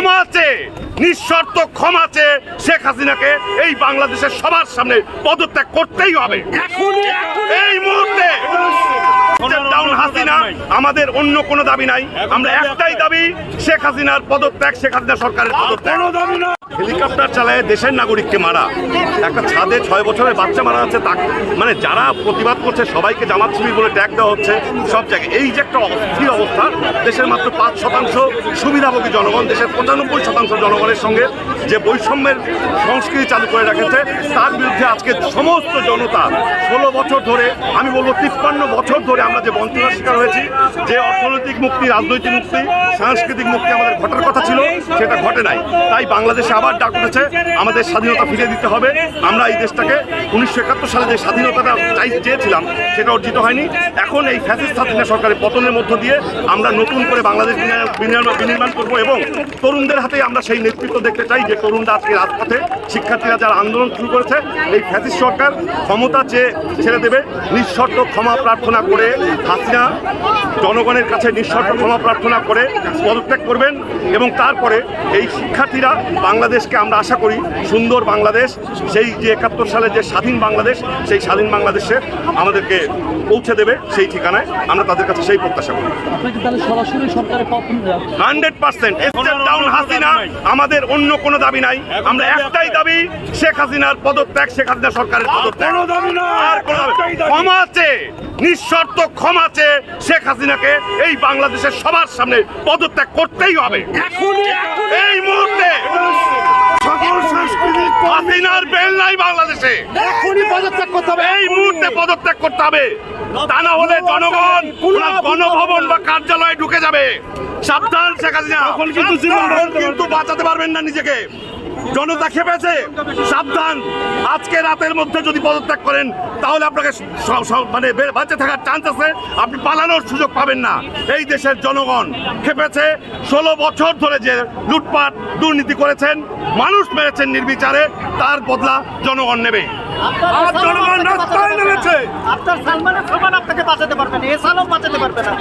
ক্ষমা চেয়ে নিঃশর্ত ক্ষমা চেয়ে শেখ হাসিনাকে এই বাংলাদেশের সবার সামনে পদত্যাগ করতেই হবে। এই মুহূর্তে ডাউন হাসিনা আমাদের অন্য কোনো দাবি নাই আমরা একটাই দাবি শেখ হাসিনার পদত্যাগ শেখ হাসিনা সরকারের পদত্যাগ। হেলিকপ্টার চালায় দেশের নাগরিককে মারা। একটা ছাদে ছয় বছরের বাচ্চা মারা যাচ্ছে তা মানে যারা প্রতিবাদ করছে, সবাইকে জামাত শিবির বলে ট্যাগ দেওয়া হচ্ছে, সব জায়গায়। এই যে একটা অস্থির অবস্থা, দেশের মাত্র পাঁচ শতাংশ সুবিধাভোগী জনগণ, দেশের পঁচানব্বই শতাংশ জনগণের সঙ্গে যে বৈষম্যের সংস্কৃতি চালু করে রেখেছে, তার বিরুদ্ধে আজকে সমস্ত জনতা, ষোলো বছর ধরে, আমি বলব তিপ্পান্ন বছর ধরে আমরা যে বঞ্চনার শিকার হয়েছি, যে অর্থনৈতিক মুক্তি, রাজনৈতিক মুক্তি, সাংস্কৃতিক মুক্তি আমাদের ঘটার কথা ছিল, সেটা ঘটে নাই। তাই বাংলাদেশে আবার ডাক উঠেছে, আমাদের স্বাধীনতা ফিরিয়ে দিতে হবে। আমরা এই দেশটাকে উনিশশো একাত্তর সালে যে স্বাধীনতাটা চাই চেয়েছিলাম, সেটা অর্জিত হয়নি। এখন এই ফ্যাসিস্ট হাসিনা সরকারের পতনের মধ্য দিয়ে আমরা নতুন করে বাংলাদেশ বিনির্মাণ- করব এবং তরুণদের হাতে আমরা সেই নেতৃত্ব দেখতে চাই যে তরুণরা আজকে রাজপথে শিক্ষার্থীরা যারা আন্দোলন শুরু করেছে, এই ফ্যাসিস্ট সরকার ক্ষমতা চেয়ে ছেড়ে দেবে। নিঃশর্ত ক্ষমা প্রার্থনা করে হাসিনা জনগণের কাছে নিঃশর্ত ক্ষমা প্রার্থনা করে পদত্যাগ করবেন এবং তারপরে এই শিক্ষার্থীরা বাংলাদেশকে আমরা আশা করি সুন্দর বাংলাদেশ সেই যে একাত্তর সালে যে স্বাধীন বাংলাদেশ সেই স্বাধীন বাংলাদেশে আমাদেরকে পৌঁছে দেবে সেই ঠিকানায়। আমরা তাদের কাছে সেই প্রত্যাশা করি। আপনাকে তাহলে সরাসরি সরকারের পতন হান্ড্রেড পার্সেন্ট ডাউন হাসিনা আমাদের অন্য কোনো দাবি নাই। আমরা একটাই দাবি শেখ হাসিনার পদত্যাগ শেখ হাসিনা সরকারের পদত্যাগ। আর ক্ষমা চেয়ে নিঃশর্ত ক্ষমা চেয়ে শেখ হাসিনাকে। এই বাংলাদেশের সবার সামনে পদত্যাগ করতেই হবে। এই মুহূর্তে সকল সাংস্কৃতিক হাসিনার বেল নাই বাংলাদেশে। এখনই পদত্যাগ করতে হবে এই মুহূর্তে পদত্যাগ করতে হবে। তা না হলে জনগণ গণভবন বা কার্যালয়ে ঢুকে যাবে। সাবধান শেখ হাসিনা। কিন্তু বাঁচাতে পারবেন না নিজেকে। জনতা খেপেছে। সাবধান। আজকে রাতের মধ্যে যদি পদত্যাগ করেন তাহলে আপনাকে মানে বাঁচে থাকার চান্স আছে। আপনি পালানোর সুযোগ পাবেন না। এই দেশের জনগণ খেপেছে। ষোলো বছর ধরে যে লুটপাট দুর্নীতি করেছেন মানুষ মেরেছেন নির্বিচারে তার বদলা জনগণ নেবে। জনগণ রাস্তায় নেমেছে। আপনার সালমানের সমান আপনাকে বাঁচাতে পারবে না। এ সালাম বাঁচাতে পারবে না।